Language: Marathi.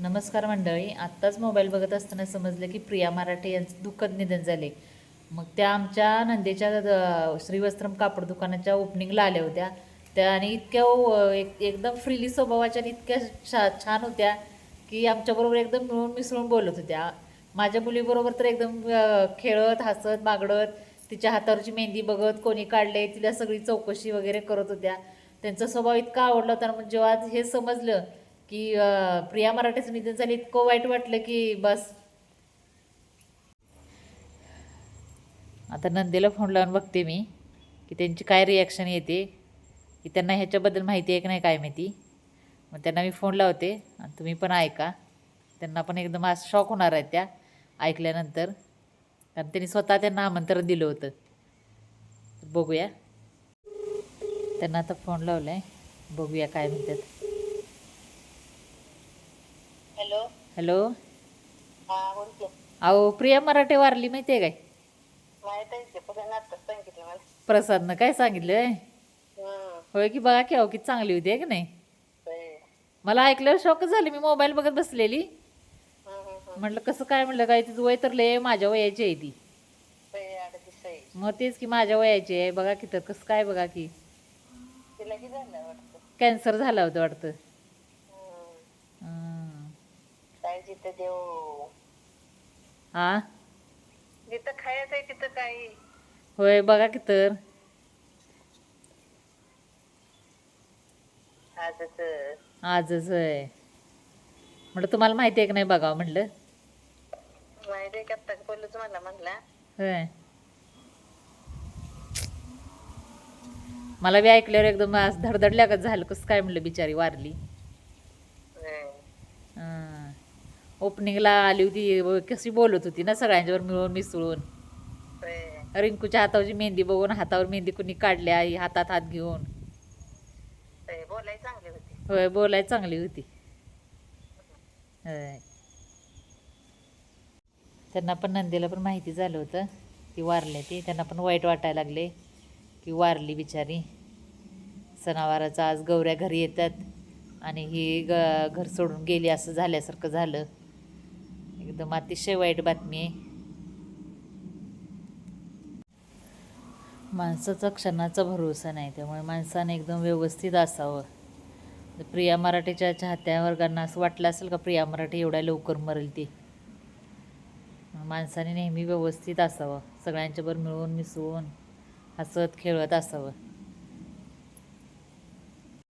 नमस्कार मंडळी आत्ताच मोबाईल बघत असताना समजलं की प्रिया मराठे यांचं दुःखद निधन झाले. मग त्या आमच्या नंदेच्या श्रीवस्त्रम कापड दुकानाच्या ओपनिंगला आल्या होत्या. त्या आणि इतक्या एक एकदम फ्रीली स्वभावाच्या आणि इतक्या छा छान होत्या की आमच्याबरोबर एकदम मिळून मिसळून बोलत होत्या. माझ्या मुलीबरोबर तर एकदम खेळत हसत बागडत तिच्या हातावरची मेहंदी बघत कोणी काढले तिला सगळी चौकशी वगैरे करत होत्या. त्यांचा स्वभाव इतका आवडला होता म्हणजे जेव्हा हे समजलं की प्रिया मराठेचं निधन झालं इतकं वाईट वाटलं की बस. आता नंदेला फोन लावून बघते मी की त्यांची काय रिॲक्शन येते की त्यांना ह्याच्याबद्दल माहिती आहे की नाही काय माहिती. मग त्यांना मी फोन लावते आणि तुम्ही पण ऐका. त्यांना पण एकदम आज शॉक होणार आहे त्या ऐकल्यानंतर. कारण त्यांनी स्वतः त्यांना आमंत्रण दिलं होतं. बघूया. त्यांना आता फोन लावला आहे बघूया काय म्हणतात. हॅलो. हॅलो. हा अहो प्रिया मराठे वारली माहिती आहे काय? माहीत आहे की पण आत्ताच सांगितलं मला. प्रसादनं काय सांगितलं हम्म. होय की बघा की अहो किती चांगली होती आहे की नाही? होय. मला ऐकल्यावर शॉकच झाली मी मोबाईल बघत बसलेली. हम्म, हम्म, हम्म. म्हटलं कसं काय म्हटलं काय तिचं वय तर लय माझ्या वयाची आहे ती. होय. मग तेच की माझ्या वयाची आहे बघा की तर कसं काय बघा की. तिला की झालं वाटतं? कॅन्सर झाला होता वाटतं हम्म. हं. काय जिथं देव हा जिथं खायचं आहे तिथं काही. होय बघा की तर. आजच. आजच होय. म्हटलं तुम्हाला माहिती आहे की नाही बघावं म्हटलं? माहीत आहे का आत्ता बोलूच मला म्हणला. होय. मला बी ऐकल्यावर एकदम आज धडधडल्यागत झालं. कसं काय म्हणलं बिचारी वारली होय. हं. ओपनिंगला आली होती कशी बोलत होती ना सगळ्यांच्यावर मिळून मिसळून. रिंकूच्या हातावरची मेहंदी बघून हातावर मेहंदी कुणी काढल्या आई हातात हात घेऊन. बोलाय चांगली होती. होय बोलाय चांगली होती. होय. त्यांना पण नंदीला पण माहिती झालं होतं की वारले ती. त्यांना पण वाईट वाटायला लागले की वारली बिचारी. सणावाराचं आज गौऱ्या घरी येतात आणि ही ग घर सोडून गेली असं झाल्यासारखं झालं. एकदम अतिशय वाईट बातमी आहे. माणसाचा क्षणाचा भरोसा नाही त्यामुळे माणसाने एकदम व्यवस्थित असावं. प्रिया मराठीच्या चाहत्या वर्गांना असं वाटलं असेल का प्रिया मराठी एवढ्या लवकर मरेल ती? माणसाने नेहमी व्यवस्थित असावं. सगळ्यांच्याबरोबर मिळून मिसळून हसत खेळत असावं.